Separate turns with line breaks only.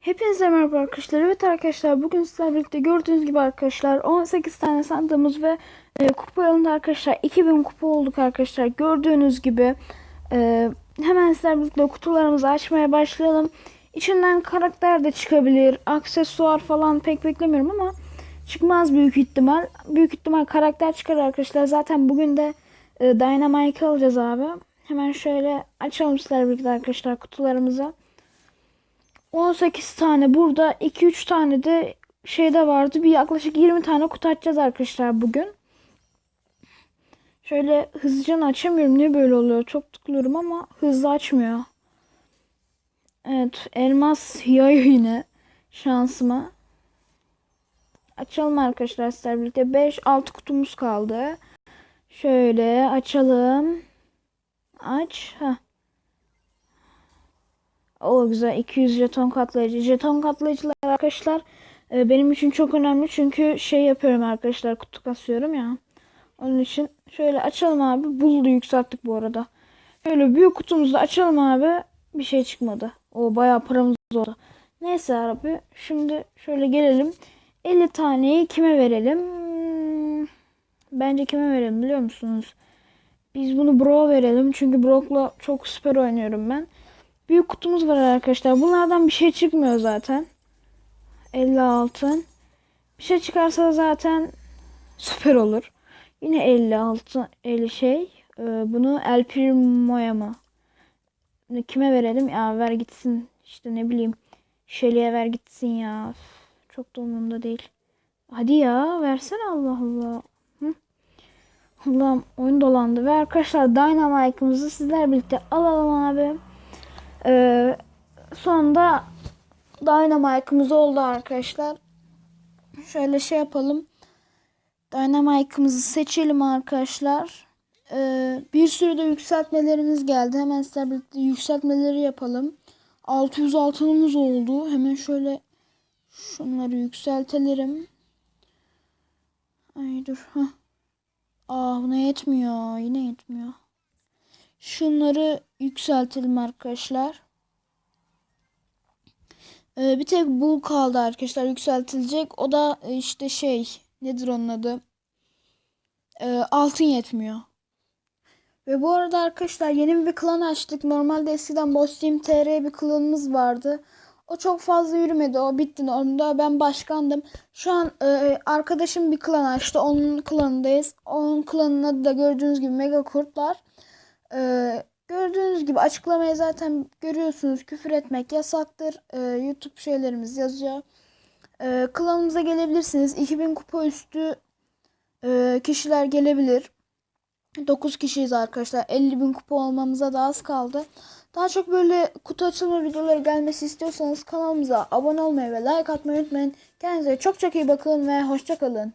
Hepinize merhaba arkadaşlar. Evet arkadaşlar bugün sizlerle birlikte gördüğünüz gibi arkadaşlar 18 tane sandığımız ve e, kupa yolunda arkadaşlar 2000 kupa olduk arkadaşlar. Gördüğünüz gibi e, hemen sizlerle birlikte kutularımızı açmaya başlayalım. İçinden karakter de çıkabilir. Aksesuar falan pek beklemiyorum ama çıkmaz büyük ihtimal. Büyük ihtimal karakter çıkar arkadaşlar. Zaten bugün de e, Dynamite alacağız abi. Hemen şöyle açalım sizlerle birlikte arkadaşlar kutularımızı. 18 tane burada 2-3 tane de şeyde vardı. Bir yaklaşık 20 tane kutu arkadaşlar bugün. Şöyle hızlıca açamıyorum. Niye böyle oluyor? Çok tıklıyorum ama hızlı açmıyor. Evet. Elmas yayı yine şansıma. Açalım arkadaşlar sizlerle birlikte. 5-6 kutumuz kaldı. Şöyle açalım. Aç. Heh. O güzel 200 jeton katlayıcı. Jeton katlayıcılar arkadaşlar e, benim için çok önemli çünkü şey yapıyorum arkadaşlar kutu kasıyorum ya. Onun için şöyle açalım abi. Bulu da yükselttik bu arada. Şöyle büyük kutumuzu açalım abi. Bir şey çıkmadı. O bayağı paramız oldu. Neyse abi. Şimdi şöyle gelelim. 50 taneyi kime verelim? Bence kime verelim biliyor musunuz? Biz bunu Brock'a verelim. Çünkü Brock'la çok süper oynuyorum ben. Büyük kutumuz var arkadaşlar. Bunlardan bir şey çıkmıyor zaten. 50 altın. Bir şey çıkarsa zaten süper olur. Yine 50 altın 50 şey. Ee, bunu El Primo'ya mı? Kime verelim? Ya ver gitsin. İşte ne bileyim. Şeli'ye ver gitsin ya. Çok da umurumda değil. Hadi ya versene Allah Allah. Hı? Allah'ım oyun dolandı. Ve arkadaşlar Dynamite'ımızı sizler birlikte alalım abi. Ee, sonunda Dynamite'ımız oldu arkadaşlar. Şöyle şey yapalım. Dynamite'ımızı seçelim arkadaşlar. Ee, bir sürü de yükseltmelerimiz geldi. Hemen birlikte yükseltmeleri yapalım. 600 altınımız oldu. Hemen şöyle şunları yükseltelim. Ay dur. Heh. Aa buna yetmiyor. Yine yetmiyor. Şunları yükseltelim arkadaşlar. Ee, bir tek bu kaldı arkadaşlar yükseltilecek. O da e, işte şey nedir onun adı? Ee, altın yetmiyor. Ve bu arada arkadaşlar yeni bir klan açtık. Normalde eskiden Boss Team TR bir klanımız vardı. O çok fazla yürümedi. O bitti. Onda ben başkandım. Şu an e, arkadaşım bir klan açtı. Onun klanındayız. Onun klanının adı da gördüğünüz gibi Mega Kurtlar. Ee, gördüğünüz gibi açıklamayı zaten görüyorsunuz. Küfür etmek yasaktır. Ee, YouTube şeylerimiz yazıyor. Ee, klanımıza gelebilirsiniz. 2000 kupa üstü e, kişiler gelebilir. 9 kişiyiz arkadaşlar. 50 bin kupa olmamıza da az kaldı. Daha çok böyle kutu açılma videoları gelmesi istiyorsanız kanalımıza abone olmayı ve like atmayı unutmayın. Kendinize çok çok iyi bakın ve hoşçakalın.